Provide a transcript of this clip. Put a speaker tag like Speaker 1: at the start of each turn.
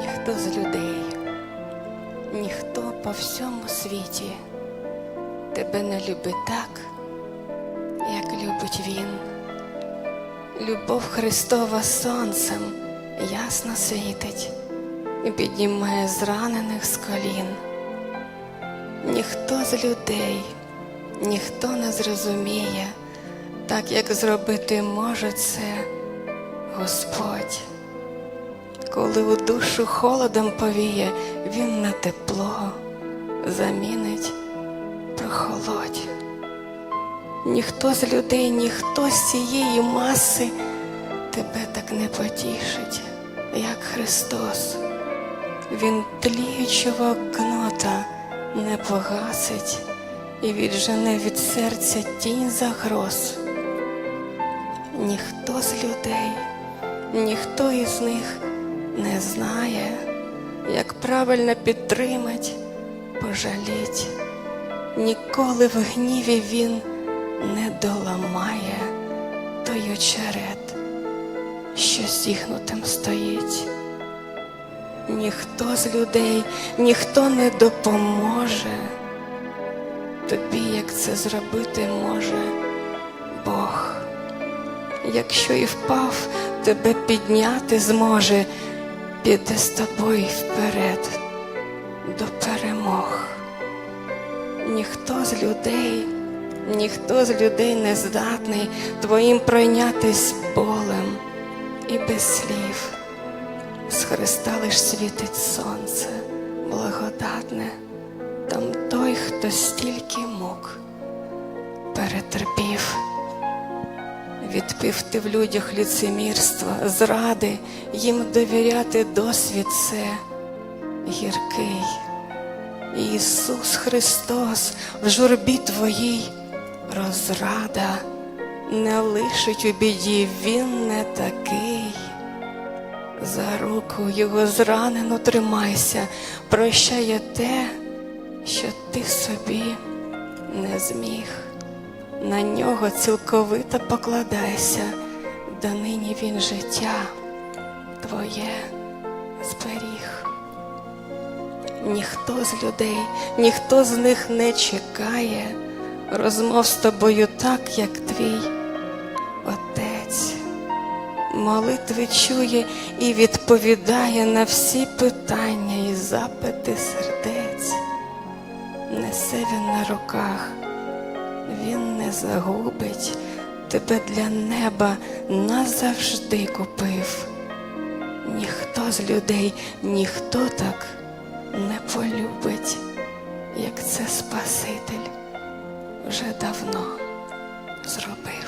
Speaker 1: ніхто з людей, ніхто по всьому світі тебе не любить так, як любить Він. Любов Христова сонцем ясно світить і піднімає зранених з колін. Ніхто з людей, ніхто не зрозуміє, так як зробити може це Господь. Коли у душу холодом повіє, Він на тепло замінить прохолодь. Ніхто з людей, ніхто з цієї маси тебе так не потішить, як Христос. Він тліючого кнота не погасить і віджене від серця тінь загроз. Ніхто з людей, ніхто із них не знає, як правильно підтримать, пожаліть. Ніколи в гніві він не доламає той очерет, що зігнутим стоїть. Ніхто з людей, ніхто не допоможе тобі, як це зробити може Бог. Якщо і впав, тебе підняти зможе, піде з тобою вперед до перемог. Ніхто з людей, ніхто з людей не здатний твоїм пройнятись болем і без слів. З Христа лиш світить сонце благодатне, там той, хто стільки мук перетерпів. Відпив ти в людях лицемірства, зради, їм довіряти досвід це гіркий. Ісус Христос в журбі твоїй розрада не лишить у біді, Він не такий. За руку його зранено тримайся, прощає те, що ти собі не зміг. На нього цілковито покладайся, донині він життя твоє зберіг. Ніхто з людей, ніхто з них не чекає розмов з тобою так, як твій отець. Молитви чує і відповідає на всі питання і запити сердець. Несе він на руках, він не загубить, тебе для неба назавжди купив. Ніхто з людей, ніхто так не полюбить, як це Спаситель вже давно зробив.